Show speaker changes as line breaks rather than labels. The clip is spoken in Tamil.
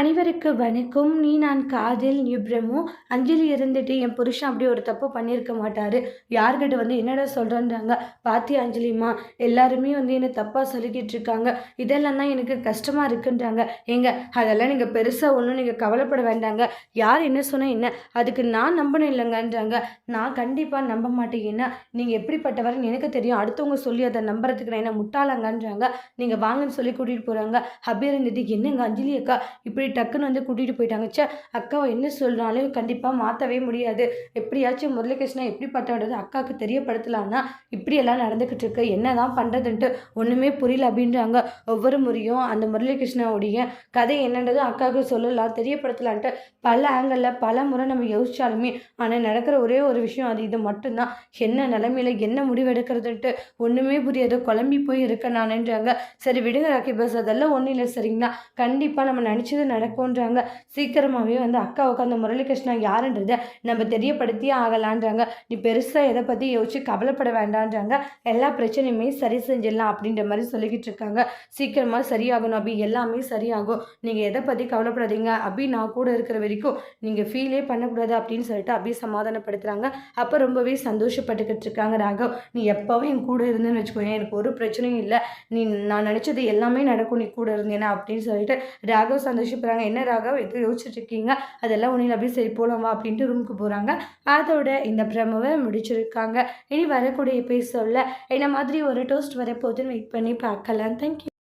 அனைவருக்கு வணக்கம். நீ நான் காதில் நிப்ரமோ அஞ்சலி இருந்துட்டு என் புருஷன் அப்படி ஒரு தப்பு பண்ணியிருக்க மாட்டார். யார்கிட்ட வந்து என்னடா சொல்கிறேன்றாங்க பாத்தி அஞ்சலிம்மா எல்லாருமே வந்து என்னை தப்பாக சொல்லிக்கிட்டு இருக்காங்க. இதெல்லாம் தான் எனக்கு கஷ்டமாக இருக்குன்றாங்க. ஏங்க அதெல்லாம் நீங்கள் பெருசாக ஒன்றும் நீங்கள் கவலைப்பட வேண்டாங்க. யார் என்ன சொன்னால் என்ன? அதுக்கு நான் நம்பணும் இல்லைங்கன்றாங்க. நான் கண்டிப்பாக நம்ப மாட்டேன். ஏன்னா நீங்கள் எப்படிப்பட்டவரன்னு எனக்கு தெரியும். அடுத்தவங்க சொல்லி அதை நம்புறதுக்கு நான் என்ன முட்டாளங்கன்றாங்க. நீங்கள் வாங்கன்னு சொல்லி கூட்டிகிட்டு போகிறாங்க அப்படி இருந்துட்டு என்னங்க அஞ்சலி அக்கா? இப்படி இப்படி டக்குன்னு வந்து கூட்டிகிட்டு போயிட்டாங்க. சே அக்காவை என்ன சொல்கிறாலும் கண்டிப்பாக மாற்றவே முடியாது. எப்படியாச்சும் முரளிகிருஷ்ணா எப்படிப்பட்டவன்றது அக்காவுக்கு தெரியப்படுத்தலான்னா இப்படியெல்லாம் நடந்துக்கிட்டு இருக்கு. என்ன தான் பண்ணுறதுன்ட்டு ஒன்றுமே புரியல அப்படின்றாங்க. ஒவ்வொரு முறையும் அந்த முரளிகிருஷ்ணாவுடைய கதை என்னன்றது அக்காவுக்கு சொல்லலாம் தெரியப்படுத்தலான்ட்டு பல ஆங்கிளில் பல முறை நம்ம யோசித்தாலுமே ஆனால் நடக்கிற ஒரே ஒரு விஷயம் அது. இது மட்டும்தான். என்ன நிலமையில என்ன முடிவெடுக்கிறதுன்ட்டு ஒன்றுமே புரியாது. குழம்பி போய் இருக்க நானுன்றாங்க. சரி விடுங்க ராக்கி பஸ் அதெல்லாம் ஒன்றும் இல்லை சரிங்களா? கண்டிப்பாக நம்ம நினச்சது நடக்கும்ன்றாங்க. சீக்கிரமாகவே வந்து அக்கா உட்காந்து முரளிகிருஷ்ணா யாருன்றதை நம்ம தெரியப்படுத்தியே ஆகலான்றாங்க. நீ பெருசாக எதை பற்றி யோசிச்சு கவலைப்பட வேண்டான்றாங்க. எல்லா பிரச்சனையுமே சரி செஞ்சிடலாம் அப்படின்ற மாதிரி சொல்லிக்கிட்டு இருக்காங்க. சீக்கிரமாக சரியாகணும் அபி எல்லாமே சரியாகும். நீங்கள் எதை பற்றி கவலைப்படாதீங்க. அபி நான் கூட இருக்கிற வரைக்கும் நீங்கள் ஃபீலே பண்ணக்கூடாது அப்படின்னு சொல்லிட்டு அபி சமாதானப்படுத்துகிறாங்க அப்போ ரொம்பவே சந்தோஷப்பட்டுக்கிட்டு இருக்காங்க ராகவ். நீ எப்போவும் என் கூட இருந்தேன்னு வச்சுக்கோங்க எனக்கு ஒரு பிரச்சனையும் இல்லை. நீ நான் நினச்சது எல்லாமே நடக்கும். நீ கூட இருந்தேனா அப்படின்னு சொல்லிட்டு ராகவ் சந்தோஷம் அனுப்புகிறாங்க என்ன ராகவ்? எது யோசிச்சுட்ருக்கீங்க? அதெல்லாம் ஒன்றில் அப்படியே சரி போகலாமா அப்படின்ட்டு ரூமுக்கு போகிறாங்க அதோட இந்த பிரமவை முடிச்சிருக்காங்க. இனி வரக்கூடிய எபிசோடில் என்ன மாதிரி ஒரு டோஸ்ட் வரப்போகுதுன்னு வெயிட் பண்ணி பார்க்கலாம். தேங்க்யூ